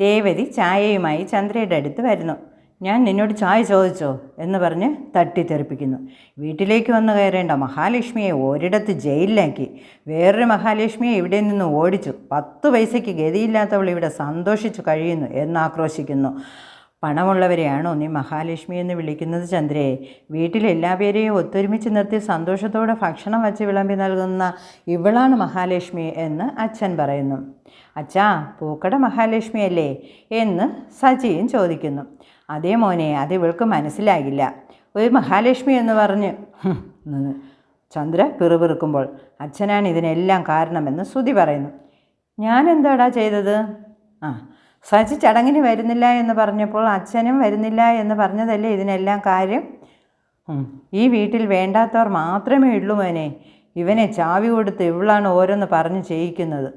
രേവതി ചായയുമായി ചന്ദ്രയുടെ അടുത്ത് വരുന്നു. ഞാൻ നിന്നോട് ചായ ചോദിച്ചോ? എന്ന് പറഞ്ഞ് തട്ടിത്തെറിപ്പിക്കുന്നു. വീട്ടിലേക്ക് വന്നു കയറേണ്ട മഹാലക്ഷ്മിയെ ഒരിടത്ത് ജയിലിലാക്കി. വേറൊരു മഹാലക്ഷ്മിയെ ഇവിടെ നിന്ന് ഓടിച്ചു. പത്ത് പൈസയ്ക്ക് ഗതിയില്ലാത്തവൾ ഇവിടെ സന്തോഷിച്ചു കഴിയുന്നു എന്നാക്രോശിക്കുന്നു പണമുള്ളവരെയാണോ നീ മഹാലക്ഷ്മി എന്ന് വിളിക്കുന്നത് ചന്ദ്രയെ വീട്ടിലെല്ലാ പേരെയും ഒത്തൊരുമിച്ച് നിർത്തി സന്തോഷത്തോടെ ഭക്ഷണം വച്ച് വിളമ്പി നൽകുന്ന ഇവളാണ് മഹാലക്ഷ്മി എന്ന് അച്ഛൻ പറയുന്നു. അച്ഛാ പൂക്കട മഹാലക്ഷ്മി അല്ലേ എന്ന് സജിയും ചോദിക്കുന്നു. അതേ മോനെ അത് ഇവൾക്ക് മനസ്സിലാകില്ല ഒരു മഹാലക്ഷ്മി എന്ന് പറഞ്ഞ് ചന്ദ്ര പിറുപിറുക്കുമ്പോൾ അച്ഛനാണ് ഇതിനെല്ലാം കാരണമെന്ന് ശ്രുതി പറയുന്നു. ഞാൻ എന്താടാ ചെയ്തത്? ആ സജി ചടങ്ങിന് വരുന്നില്ല എന്ന് പറഞ്ഞപ്പോൾ അച്ഛനും വരുന്നില്ല എന്ന് പറഞ്ഞതല്ലേ ഇതിനെല്ലാം കാര്യം? ഈ വീട്ടിൽ വേണ്ടാത്തവർ മാത്രമേ ഉള്ളൂ മോനെ. ഇവനെ ചാവി കൊടുത്ത് ഇവളാണ് ഓരോന്ന് പറഞ്ഞ് ചെയ്യിക്കുന്നത്.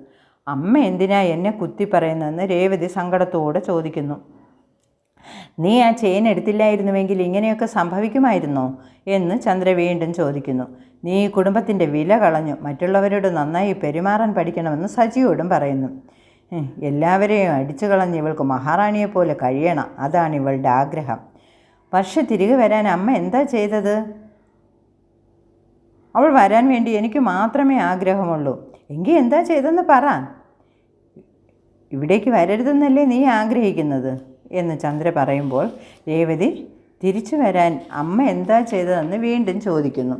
അമ്മ എന്തിനാ എന്നെ കുത്തി പറയുന്നതെന്ന് രേവതി സങ്കടത്തോടെ ചോദിക്കുന്നു. നീ ആ ചെയിൻ എടുത്തില്ലായിരുന്നുവെങ്കിൽ ഇങ്ങനെയൊക്കെ സംഭവിക്കുമായിരുന്നോ? എന്ന് ചന്ദ്ര വീണ്ടും ചോദിക്കുന്നു. നീ കുടുംബത്തിന്റെ വില കളഞ്ഞു. മറ്റുള്ളവരോട് നന്നായി പെരുമാറാൻ പഠിക്കണമെന്ന് സജിയോടും പറയുന്നു. എല്ലാവരെയും അടിച്ചു കളഞ്ഞ് ഇവൾക്ക് മഹാറാണിയെപ്പോലെ കഴിയണം. അതാണ് ഇവളുടെ ആഗ്രഹം. പക്ഷെ തിരികെ വരാൻ അമ്മ എന്താ ചെയ്തത്? അവൾ വരാൻ വേണ്ടി എനിക്ക് മാത്രമേ ആഗ്രഹമുള്ളൂ. എങ്കിൽ എന്താ ചെയ്തെന്ന് പറ. ഇവിടേക്ക് വരരുതെന്നല്ലേ നീ ആഗ്രഹിക്കുന്നത്? എന്ന് ചന്ദ്ര പറയുമ്പോൾ രേവതി തിരിച്ചു വരാൻ അമ്മ എന്താ ചെയ്തതെന്ന് വീണ്ടും ചോദിക്കുന്നു.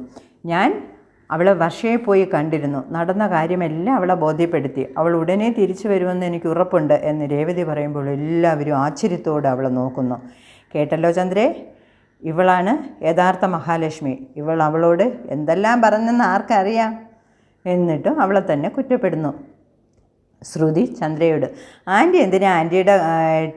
ഞാൻ അവളെ വർഷയെ പോയി കണ്ടിരുന്നു. നടന്ന കാര്യമെല്ലാം അവളെ ബോധ്യപ്പെടുത്തി. അവൾ ഉടനെ തിരിച്ചു വരുമെന്ന് എനിക്ക് ഉറപ്പുണ്ട് എന്ന് രേവതി പറയുമ്പോൾ എല്ലാവരും ആശ്ചര്യത്തോടെ അവളെ നോക്കുന്നു. കേട്ടല്ലോ ചന്ദ്രേ? ഇവളാണ് യഥാർത്ഥ മഹാലക്ഷ്മി. ഇവൾ അവളോട് എന്തെല്ലാം പറഞ്ഞെന്ന് ആർക്കറിയാം? എന്നിട്ടും അവളെ തന്നെ കുറ്റപ്പെടുന്നു. ശ്രുതി ചന്ദ്രയോട് ആന്റി എന്തിനാ ആന്റിയുടെ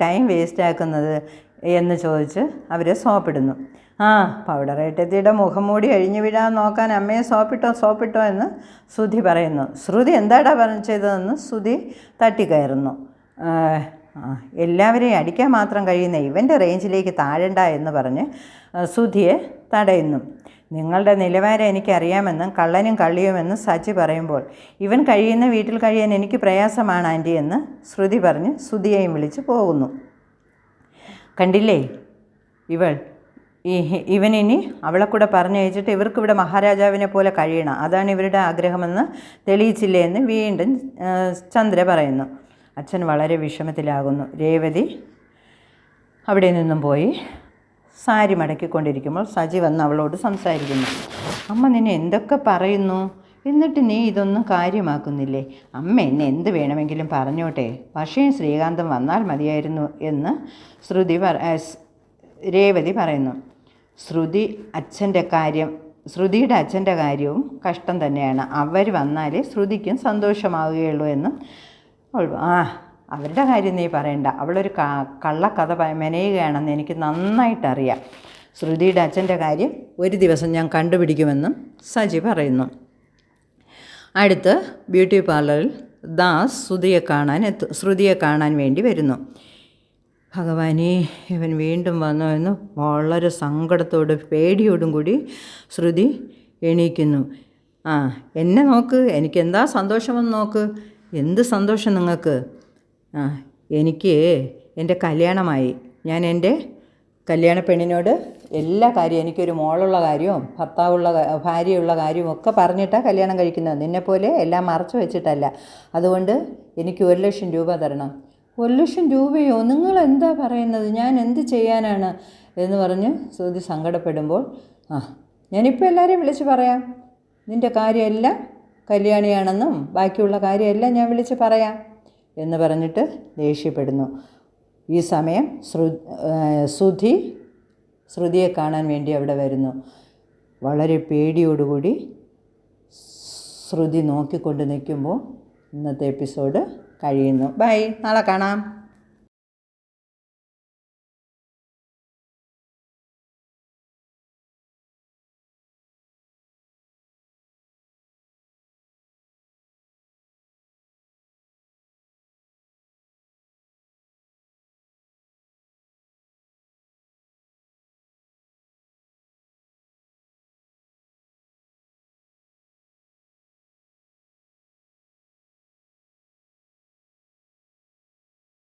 ടൈം വേസ്റ്റ് ആക്കുന്നത് എന്ന് ചോദിച്ച് അവരെ സോപ്പിടുന്നു. ആ പൗഡറേറ്റത്തിയുടെ മുഖം മൂടി അഴിഞ്ഞു വീഴാൻ നോക്കാൻ അമ്മയെ സോപ്പിട്ടോ സോപ്പിട്ടോ എന്ന് ശ്രുതി പറയുന്നു. ശ്രുതി എന്താടാ പറഞ്ഞു ചെയ്തതെന്ന് ശ്രുതി തട്ടിക്കയറുന്നു. എല്ലാവരെയും അടിക്കാൻ മാത്രം കഴിയുന്ന ഇവന്റെ റേഞ്ചിലേക്ക് താഴണ്ട എന്ന് പറഞ്ഞ് ശ്രുതിയെ തടയുന്നു. നിങ്ങളുടെ നിലവാരം എനിക്കറിയാമെന്നും കള്ളനും കള്ളിയുമെന്നും സച്ചി പറയുമ്പോൾ ഇവൻ കഴിയുന്ന വീട്ടിൽ കഴിയാൻ എനിക്ക് പ്രയാസമാണ് ആന്റി എന്ന് ശ്രുതി പറഞ്ഞ് ശ്രുതിയെയും വിളിച്ച് പോകുന്നു. കണ്ടില്ലേ? ഇവൾ ഈ ഇവനിനി അവളെ കൂടെ പറഞ്ഞയച്ചിട്ട് ഇവർക്കിവിടെ മഹാരാജാവിനെ പോലെ കഴിയണം. അതാണ് ഇവരുടെ ആഗ്രഹമെന്ന് തെളിയിച്ചില്ലേ എന്ന് വീണ്ടും ചന്ദ്ര പറയുന്നു. അച്ഛൻ വളരെ വിഷമത്തിലാകുന്നു. രേവതി അവിടെ നിന്നും പോയി സാരി മടക്കിക്കൊണ്ടിരിക്കുമ്പോൾ സജി വന്ന് അവളോട് സംസാരിക്കുന്നു. അമ്മ നിന്നെ എന്തൊക്കെ പറയുന്നു? എന്നിട്ട് നീ ഇതൊന്നും കാര്യമാക്കുന്നില്ലേ? അമ്മ എന്നെ എന്ത് വേണമെങ്കിലും പറഞ്ഞോട്ടെ. പക്ഷേ ശ്രീകാന്തം വന്നാൽ മതിയായിരുന്നു എന്ന് ശ്രുതി രേവതി പറയുന്നു. ശ്രുതി അച്ഛന്റെ കാര്യം ശ്രുതിയുടെ അച്ഛന്റെ കാര്യവും കഷ്ടം തന്നെയാണ്. അവർ വന്നാലേ ശ്രുതിക്കും സന്തോഷമാവുകയുള്ളൂ എന്ന് ആ അവരുടെ കാര്യം നീ പറയണ്ട. അവളൊരു ക- കള്ളക്കഥ മെനയുകയാണെന്ന് എനിക്ക് നന്നായിട്ടറിയാം. ശ്രുതിയുടെ അച്ഛന്റെ കാര്യം ഒരു ദിവസം ഞാൻ കണ്ടുപിടിക്കുമെന്നും സജി പറയുന്നു. അടുത്ത് ബ്യൂട്ടി പാർലറിൽ ദാസ് ശ്രുതിയെ കാണാൻ എത്തു ശ്രുതിയെ കാണാൻ വേണ്ടി വരുന്നു. ഭഗവാനെ ഇവൻ വീണ്ടും വന്നു എന്ന് വളരെ സങ്കടത്തോടും പേടിയോടും കൂടി ശ്രുതി എണീക്കുന്നു. ആ എന്നെ നോക്ക് എനിക്ക് എന്താ സന്തോഷമെന്ന് നോക്ക്. എന്ത് സന്തോഷം നിങ്ങൾക്ക്? ആ എനിക്ക് എന്റെ കല്യാണമായി. ഞാൻ എന്റെ കല്യാണ പെണ്ണിനോട് എല്ലാ കാര്യവും എനിക്കൊരു മോളുള്ള കാര്യവും ഭർത്താവുള്ള ഭാര്യയുള്ള കാര്യവും ഒക്കെ പറഞ്ഞിട്ടാണ് കല്യാണം കഴിക്കുന്നത്. നിന്നെപ്പോലെ എല്ലാം മറച്ചു വെച്ചിട്ടല്ല. അതുകൊണ്ട് എനിക്ക് ഒരു ലക്ഷം രൂപ തരണം. ഒരു ലക്ഷം രൂപയോ? നിങ്ങൾ എന്താ പറയുന്നത്? ഞാൻ എന്ത് ചെയ്യാനാണ്? എന്ന് പറഞ്ഞ് ശ്രുതി സങ്കടപ്പെടുമ്പോൾ ആ ഞാനിപ്പോൾ എല്ലാവരെയും വിളിച്ച് പറയാം. നിന്റെ കാര്യമെല്ലാം കല്യാണിയാണെന്നും ബാക്കിയുള്ള കാര്യമെല്ലാം ഞാൻ വിളിച്ച് പറയാം. എന്ന് പറഞ്ഞിട്ട് ദേഷ്യപ്പെടുന്നു. ഈ സമയം ശ്രു ശ്രുതി ശ്രുതിയെ കാണാൻ വേണ്ടി അവിടെ വരുന്നു. വളരെ പേടിയോടുകൂടി ശ്രുതി നോക്കിക്കൊണ്ട് നിൽക്കുമ്പോൾ ഇന്നത്തെ എപ്പിസോഡ് കഴിയുന്നു. ബൈ. നാളെ കാണാം.